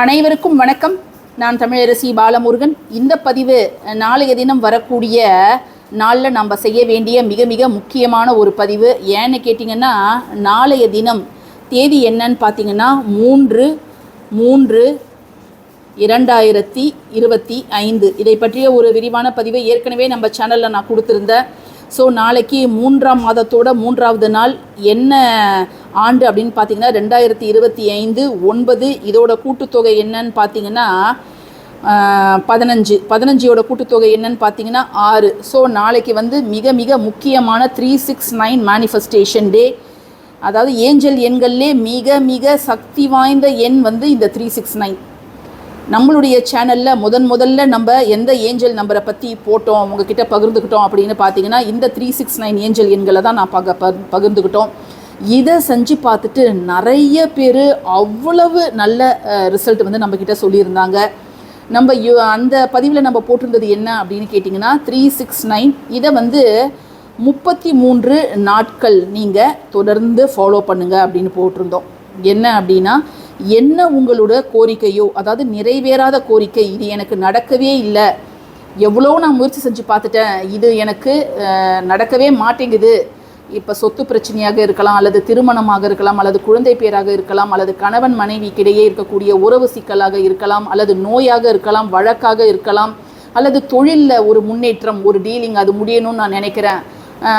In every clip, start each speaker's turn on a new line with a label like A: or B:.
A: அனைவருக்கும் வணக்கம். நான் தமிழரசி பாலமுருகன். இந்த பதிவு நாளைய தினம் வரக்கூடிய நாளில் நம்ம செய்ய வேண்டிய மிக மிக முக்கியமான ஒரு பதிவு. ஏன்னு கேட்டிங்கன்னா நாளைய தினம் தேதி என்னன்னு பார்த்தீங்கன்னா மூன்று மூன்று இரண்டாயிரத்தி இருபத்தி ஐந்து. இதை பற்றிய ஒரு விரிவான பதிவை ஏற்கனவே நம்ம சேனலில் நான் கொடுத்துருந்தேன் ஸோ நாளைக்கு மூன்றாம் மாதத்தோட மூன்றாவது நாள் என்ன ஆண்டு அப்படின்னு பார்த்தீங்கன்னா ரெண்டாயிரத்தி இருபத்தி ஐந்து ஒன்பது இதோட கூட்டுத்தொகை என்னன்னு பார்த்தீங்கன்னா பதினஞ்சு. பதினஞ்சோட கூட்டுத்தொகை என்னன்னு பார்த்தீங்கன்னா ஆறு. ஸோ நாளைக்கு வந்து மிக மிக முக்கியமான three six nine manifestation day அதாவது ஏஞ்சல் எண்கள்லே மிக மிக சக்தி வாய்ந்த எண் வந்து இந்த த்ரீ சிக்ஸ் நைன் நம்மளுடைய சேனலில் முதன் முதல்ல நம்ம எந்த ஏஞ்சல் நம்பரை பற்றி போட்டோம் உங்ககிட்ட பகிர்ந்துக்கிட்டோம் அப்படின்னு பார்த்தீங்கன்னா இந்த த்ரீ சிக்ஸ் நைன் ஏஞ்சல் எண்களை தான் நான் பக ப- பகிர்ந்துக்கிட்டோம் இதை செஞ்சு பார்த்துட்டு நிறைய பேர் அவ்வளவு நல்ல ரிசல்ட் வந்து நம்மக்கிட்ட சொல்லியிருந்தாங்க. நம்ம அந்த பதிவில் நம்ம போட்டிருந்தது என்ன அப்படின்னு கேட்டிங்கன்னா த்ரீ சிக்ஸ் நைன் இதை வந்து முப்பத்தி மூன்று நாட்கள் நீங்கள் தொடர்ந்து ஃபாலோ பண்ணுங்கள் அப்படின்னு போட்டிருந்தோம். என்ன அப்படின்னா என்ன உங்களோட கோரிக்கையோ அதாவது நிறைவேறாத கோரிக்கை இது எனக்கு நடக்கவே இல்லை. எவ்வளோ நான் முயற்சி செஞ்சு பார்த்துட்டேன். இது எனக்கு நடக்கவே மாட்டேங்குது. இப்போ சொத்து பிரச்சனையாக இருக்கலாம் அல்லது திருமணமாக இருக்கலாம் அல்லது குழந்தை பேராக இருக்கலாம் அல்லது கணவன் மனைவிக்கிடையே இருக்கக்கூடிய உறவு சிக்கலாக இருக்கலாம் அல்லது நோயாக இருக்கலாம் வழக்காக இருக்கலாம் அல்லது தொழிலில் ஒரு முன்னேற்றம் ஒரு டீலிங் அது முடியணும்னு நான் நினைக்கிறேன்.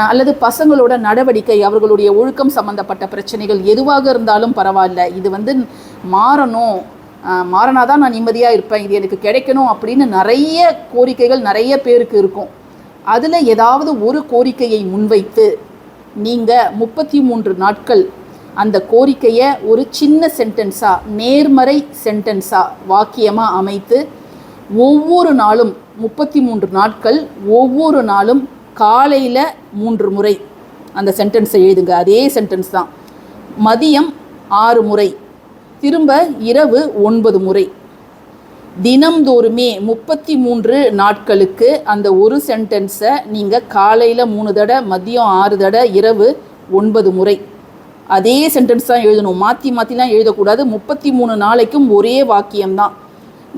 A: அல்லது பசங்களோட நடவடிக்கை அவர்களுடைய ஒழுக்கம் சம்பந்தப்பட்ட பிரச்சனைகள் எதுவாக இருந்தாலும் பரவாயில்ல. இது வந்து மாறணும். மாறினா தான் நான் நிம்மதியாக இருப்பேன். இது எனக்கு கிடைக்கணும் அப்படின்னு நிறைய கோரிக்கைகள் நிறைய பேருக்கு இருக்கும். அதில் ஏதாவது ஒரு கோரிக்கையை முன்வைத்து நீங்கள் முப்பத்தி மூன்று நாட்கள் அந்த கோரிக்கையை ஒரு சின்ன சென்டென்ஸாக நேர்மறை சென்டென்ஸாக வாக்கியமாக அமைத்து ஒவ்வொரு நாளும் முப்பத்தி மூன்று நாட்கள் ஒவ்வொரு நாளும் காலையில் மூன்று முறை அந்த சென்டென்ஸை எழுதுங்க. அதே சென்டென்ஸ் தான். மதியம் ஆறு முறை திரும்ப இரவு ஒன்பது முறை. தினம்தோறுமே முப்பத்தி மூன்று நாட்களுக்கு அந்த ஒரு சென்டென்ஸை நீங்கள் காலையில் மூணு தடவை மதியம் ஆறு தடவை இரவு ஒன்பது முறை. அதே சென்டென்ஸ் தான் எழுதணும். மாற்றி மாற்றிலாம் எழுதக்கூடாது. முப்பத்தி மூணு நாளைக்கும் ஒரே வாக்கியம்தான்.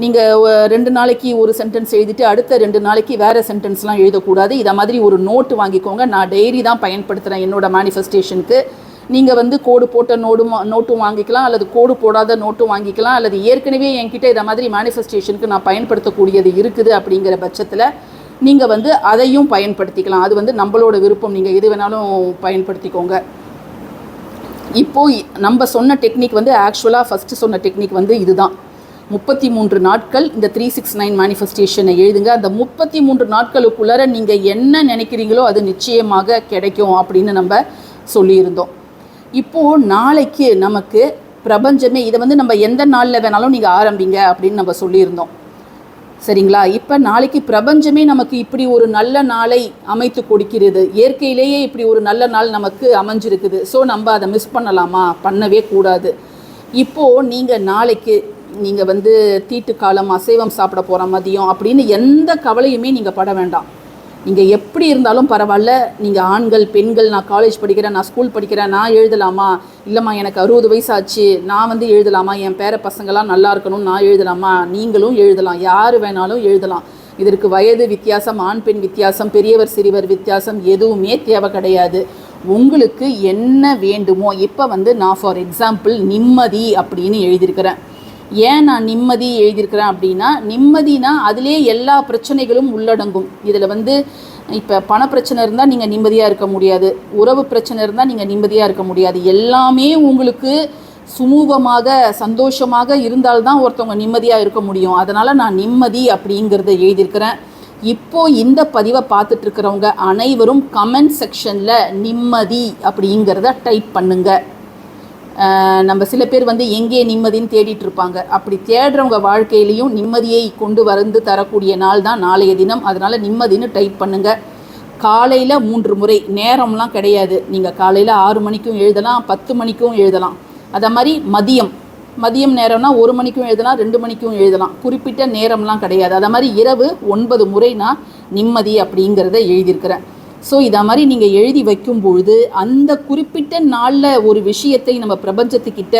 A: நீங்கள் ரெண்டு நாளைக்கு ஒரு சென்டென்ஸ் எழுதிட்டு அடுத்த ரெண்டு நாளைக்கு வேறு சென்டென்ஸ்லாம் எழுதக்கூடாது. இதை மாதிரி ஒரு நோட்டு வாங்கிக்கோங்க. நான் டைரி தான் பயன்படுத்துகிறேன் என்னோட மேனிஃபெஸ்டேஷனுக்கு நீங்கள் வந்து கோடு போட்ட நோடும் நோட்டும் வாங்கிக்கலாம் அல்லது கோடு போடாத நோட்டும் வாங்கிக்கலாம் அல்லது ஏற்கனவே என்கிட்ட இதை மாதிரி மேனிஃபெஸ்டேஷனுக்கு நான் பயன்படுத்தக்கூடியது இருக்குது அப்படிங்கிற பட்சத்தில் நீங்கள் வந்து அதையும் பயன்படுத்திக்கலாம். அது வந்து நம்மளோட விருப்பம். நீங்கள் எது வேணாலும் பயன்படுத்திக்கோங்க. இப்போது நம்ம சொன்ன டெக்னிக் வந்து ஆக்சுவலாக ஃபஸ்ட்டு சொன்ன டெக்னிக் வந்து இதுதான். முப்பத்தி மூன்று நாட்கள் இந்த த்ரீ சிக்ஸ் நைன் மேனிஃபெஸ்டேஷனை எழுதுங்க. அந்த முப்பத்தி மூன்று நாட்களுக்குள்ளார நீங்கள் என்ன நினைக்கிறீங்களோ அது நிச்சயமாக கிடைக்கும் அப்படின்னு நம்ம சொல்லியிருந்தோம். இப்போது நாளைக்கு நமக்கு பிரபஞ்சமே இதை வந்து நம்ம எந்த நாளில் வேணாலும் நீங்கள் ஆரம்பிங்க அப்படின்னு நம்ம சொல்லியிருந்தோம். சரிங்களா? இப்போ நாளைக்கு பிரபஞ்சமே நமக்கு இப்படி ஒரு நல்ல நாளை அமைத்து கொடுக்கிறது. இயற்கையிலேயே இப்படி ஒரு நல்ல நாள் நமக்கு அமைஞ்சிருக்குது. ஸோ நம்ம அதை மிஸ் பண்ணலாமா? பண்ணவே கூடாது. இப்போது நீங்கள் நாளைக்கு நீங்கள் வந்து தீட்டு காலம் அசைவம் சாப்பிட போகிற மதியம் அப்படின்னு எந்த கவலையுமே நீங்கள் பட வேண்டாம். நீங்கள் எப்படி இருந்தாலும் பரவாயில்ல. நீங்கள் ஆண்கள் பெண்கள் நான் காலேஜ் படிக்கிறேன் நான் ஸ்கூல் படிக்கிறேன் நான் எழுதலாமா? இல்லைம்மா எனக்கு அறுபது வயசு ஆச்சு நான் வந்து எழுதலாமா? என் பேர பசங்களாம் நல்லா இருக்கணும் நான் எழுதலாமா? நீங்களும் எழுதலாம். யார் வேணாலும் எழுதலாம். இதற்கு வயது வித்தியாசம் ஆண் பெண் வித்தியாசம் பெரியவர் சிறியவர் வித்தியாசம் எதுவுமே தேவை கிடையாது. உங்களுக்கு என்ன வேண்டுமோ இப்போ வந்து நான் ஃபார் எக்ஸாம்பிள் நிம்மதி அப்படின்னு எழுதியிருக்கிறேன். ஏன் நான் நிம்மதி எழுதியிருக்கிறேன் அப்படின்னா நிம்மதினா அதிலே எல்லா பிரச்சனைகளும் உள்ளடங்கும். இதில் வந்து இப்போ பண பிரச்சனை இருந்தால் நீங்கள் நிம்மதியாக இருக்க முடியாது. உறவு பிரச்சனை இருந்தால் நீங்கள் நிம்மதியாக இருக்க முடியாது. எல்லாமே உங்களுக்கு சுமூகமாக சந்தோஷமாக இருந்தால்தான் ஒருத்தவங்க நிம்மதியாக இருக்க முடியும். அதனால் நான் நிம்மதி அப்படிங்கிறத எழுதியிருக்கிறேன். இப்போ இந்த பதிவை பார்த்துட்டு இருக்கிறவங்க அனைவரும் கமெண்ட் செக்ஷனில் நிம்மதி அப்படிங்கிறத டைப் பண்ணுங்கள் நம்ம சில பேர் வந்து எங்கே நிம்மதின்னு தேடிட்டு இருப்பாங்க அப்படி தேடுறவங்க வாழ்க்கையிலையும் நிம்மதியை கொண்டு வந்து தரக்கூடிய நாள் தான் நாளைய தினம். அதனால் நிம்மதின்னு டைப் பண்ணுங்க. காலையில் மூன்று முறை. நேரம்லாம் கிடையாது. நீங்கள் காலையில் ஆறு மணிக்கும் எழுதலாம் பத்து மணிக்கும் எழுதலாம். அதை மாதிரி மதியம். மதியம் நேரம்னா ஒரு மணிக்கும் எழுதலாம் ரெண்டு மணிக்கும் எழுதலாம். குறிப்பிட்ட நேரம்லாம் கிடையாது. அதை மாதிரி இரவு ஒன்பது முறை நான் நிம்மதி அப்படிங்கிறத எழுதியிருக்கிறேன். ஸோ இதை மாதிரி நீங்கள் எழுதி வைக்கும் பொழுது அந்த குறிப்பிட்ட நாளில் ஒரு விஷயத்தை நம்ம பிரபஞ்சத்துக்கிட்ட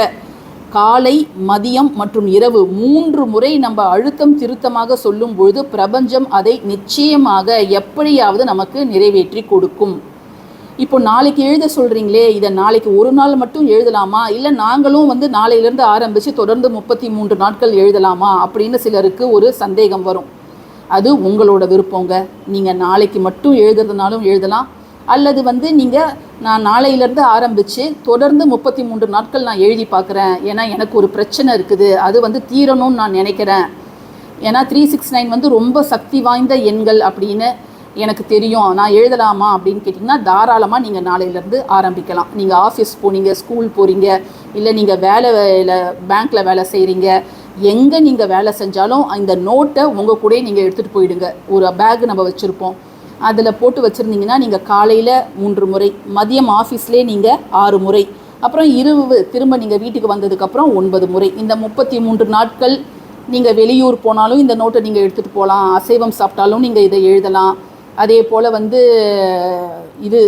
A: காலை மதியம் மற்றும் இரவு மூன்று முறை நம்ம அழுத்தம் திருத்தமாக சொல்லும் பொழுது பிரபஞ்சம் அதை நிச்சயமாக எப்படியாவது நமக்கு நிறைவேற்றி கொடுக்கும். இப்போ நாளைக்கு எழுத சொல்கிறீங்களே இதை நாளைக்கு ஒரு நாள் மட்டும் எழுதலாமா? இல்லை நாங்களும் வந்து நாளையிலேருந்து ஆரம்பித்து தொடர்ந்து முப்பத்தி மூன்று நாட்கள் எழுதலாமா? அப்படின்னு சிலருக்கு ஒரு சந்தேகம் வரும். அது உங்களோட விருப்பங்க. நீங்கள் நாளைக்கு மட்டும் எழுதுறதுனாலும் எழுதலாம். அல்லது வந்து நீங்கள் நான் நாளையிலேருந்து ஆரம்பித்து தொடர்ந்து முப்பத்தி மூன்று நாட்கள் நான் எழுதி பார்க்குறேன். ஏன்னா எனக்கு ஒரு பிரச்சனை இருக்குது. அது வந்து தீரணும்னு நான் நினைக்கிறேன். ஏன்னா த்ரீ சிக்ஸ் நைன் வந்து ரொம்ப சக்தி வாய்ந்த எண்கள் அப்படின்னு எனக்கு தெரியும் நான் எழுதலாமா அப்படின்னு கேட்டிங்கன்னா தாராளமாக நீங்கள் நாளையிலேருந்து ஆரம்பிக்கலாம். நீங்கள் ஆஃபீஸ் போனீங்க ஸ்கூல் போகிறீங்க இல்லை நீங்கள் வேலை வேலை பேங்க்கில் வேலை செய்கிறீங்க எங்கே நீங்கள் வேலை செஞ்சாலும் இந்த நோட்டை உங்கள் கூடயே நீங்கள் எடுத்துகிட்டு போயிடுங்க. ஒரு பேக் நம்ம வச்சுருப்போம். அதில் போட்டு வச்சுருந்தீங்கன்னா நீங்கள் காலையில் மூன்று முறை மதியம் ஆஃபீஸ்லேயே நீங்கள் ஆறு முறை அப்புறம் இரவு திரும்ப நீங்கள் வீட்டுக்கு வந்ததுக்கப்புறம் ஒன்பது முறை. இந்த முப்பத்தி மூன்று நாட்கள் நீங்கள் வெளியூர் போனாலும் இந்த நோட்டை நீங்கள் எடுத்துகிட்டு போகலாம். அசைவம் சாப்பிட்டாலும் நீங்கள் இதை எழுதலாம். அதே போல் வந்து இது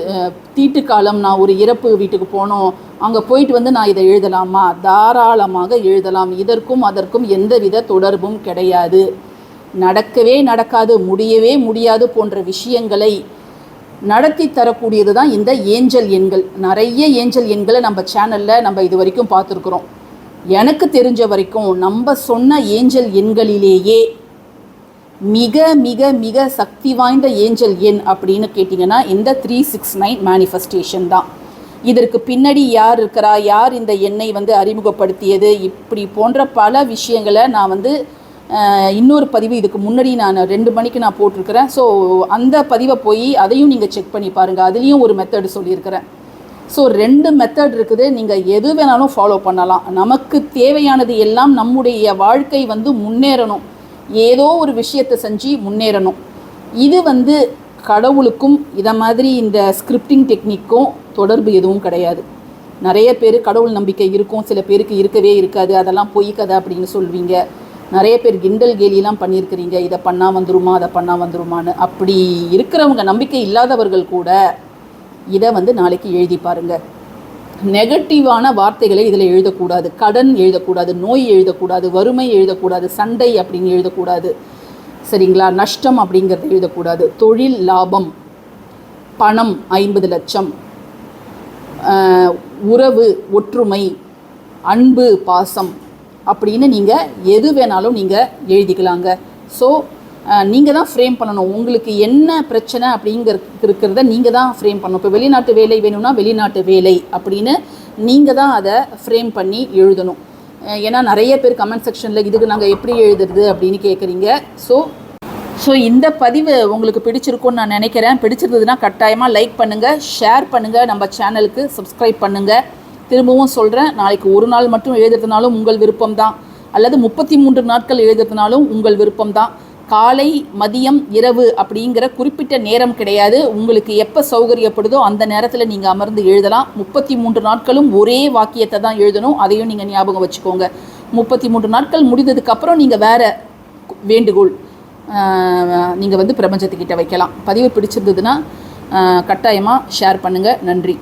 A: தீட்டுக்காலம் நான் ஒரு இறப்பு வீட்டுக்கு போனோம். அங்கே போயிட்டு வந்து நான் இதை எழுதலாமா? தாராளமாக எழுதலாம். இதற்கும் அதற்கும் எந்தவித தொடர்பும் கிடையாது. நடக்கவே நடக்காது முடியவே முடியாது போன்ற விஷயங்களை நடத்தி தரக்கூடியது தான் இந்த ஏஞ்சல் எண்கள். நிறைய ஏஞ்சல் எண்களை நம்ம சேனலில் நம்ம இது வரைக்கும் பார்த்துருக்குறோம். எனக்கு தெரிஞ்ச வரைக்கும் நம்ம சொன்ன ஏஞ்சல் எண்களிலேயே மிக மிக மிக சக்தி வாய்ந்த ஏஞ்சல் எண் அப்படின்னு கேட்டிங்கன்னா இந்த த்ரீ சிக்ஸ் நைன் மேனிஃபெஸ்டேஷன் தான். இதற்கு பின்னாடி யார் இருக்கிறா? யார் இந்த எண்ணை வந்து அறிமுகப்படுத்தியது? இப்படி போன்ற பல விஷயங்களை நான் வந்து இன்னொரு பதிவு இதுக்கு முன்னாடி நான் ரெண்டு மணிக்கு நான் போட்டிருக்கிறேன். ஸோ அந்த பதிவை போய் அதையும் நீங்கள் செக் பண்ணி பாருங்கள் அதுலேயும் ஒரு மெத்தடு சொல்லியிருக்கிறேன். ஸோ ரெண்டு மெத்தட் இருக்குது. நீங்கள் எது வேணாலும் ஃபாலோ பண்ணலாம். நமக்கு தேவையானது எல்லாம் நம்முடைய வாழ்க்கை வந்து முன்னேறணும். ஏதோ ஒரு விஷயத்தை செஞ்சு முன்னேறணும். இது வந்து கடவுளுக்கும் இதை மாதிரி இந்த ஸ்கிரிப்டிங் டெக்னிக்கும் தொடர்பு எதுவும் கிடையாது. நிறைய பேர் கடவுள் நம்பிக்கை இருக்கும் சில பேருக்கு இருக்கவே இருக்காது. அதெல்லாம் பொய் கதை அப்படின்னு சொல்வீங்க. நிறைய பேர் கிண்டல் கேலிலாம் பண்ணியிருக்கிறீங்க. இதை பண்ணால் வந்துருமா அதை பண்ணால் வந்துருமான்னு. அப்படி இருக்கிறவங்க நம்பிக்கை இல்லாதவர்கள் கூட இதை வந்து நாளைக்கு எழுதி பாருங்கள் நெகட்டிவான வார்த்தைகளை இதில் எழுதக்கூடாது. கடன் எழுதக்கூடாது நோய் எழுதக்கூடாது வறுமை எழுதக்கூடாது சண்டை அப்படின்னு எழுதக்கூடாது. சரிங்களா? நஷ்டம் அப்படிங்கிறத எழுதக்கூடாது. தொழில் லாபம் பணம் ஐம்பது லட்சம். உறவு ஒற்றுமை அன்பு பாசம் அப்படின்னு நீங்கள் எது வேணாலும் நீங்கள் எழுதிக்கலாங்க. ஸோ நீங்கள் தான் ஃப்ரேம் பண்ணணும். உங்களுக்கு என்ன பிரச்சனை அப்படிங்கிற இருக்கிறத நீங்கள் தான் ஃப்ரேம் பண்ணணும். இப்போ வெளிநாட்டு வேலை வேணும்னா வெளிநாட்டு வேலை அப்படின்னு நீங்கள் தான் அதை ஃப்ரேம் பண்ணி எழுதணும். ஏன்னா நிறைய பேர் கமெண்ட் செக்ஷனில் இதுக்கு நாங்கள் எப்படி எழுதுறது அப்படின்னு கேட்குறீங்க ஸோ ஸோ இந்த பதிவு உங்களுக்கு பிடிச்சிருக்கும்னு நான் நினைக்கிறேன். பிடிச்சிருந்ததுன்னா கட்டாயமாக லைக் பண்ணுங்கள் ஷேர் பண்ணுங்கள் நம்ம சேனலுக்கு சப்ஸ்கிரைப் பண்ணுங்கள் திரும்பவும் சொல்கிறேன் நாளைக்கு ஒரு நாள் மட்டும் எழுதுறதுனாலும் உங்கள் விருப்பம்தான். அல்லது முப்பத்தி மூன்று நாட்கள் எழுதுறதுனாலும் உங்கள் விருப்பம்தான். காலை மதியம் இரவு அப்படிங்கிற குறிப்பிட்ட நேரம் கிடையாது. உங்களுக்கு எப்போ சௌகரியப்படுதோ அந்த நேரத்தில் நீங்கள் அமர்ந்து எழுதலாம். முப்பத்தி மூன்று நாட்களும் ஒரே வாக்கியத்தை தான் எழுதணும். அதையும் நீங்கள் ஞாபகம் வச்சுக்கோங்க. முப்பத்தி மூன்று நாட்கள் முடிந்ததுக்கப்புறம் நீங்கள் வேறு வேண்டுகோள் நீங்கள் வந்து பிரபஞ்சத்துக்கிட்ட வைக்கலாம். பதிவு பிடிச்சிருந்ததுன்னா கட்டாயமாக ஷேர் பண்ணுங்கள் நன்றி.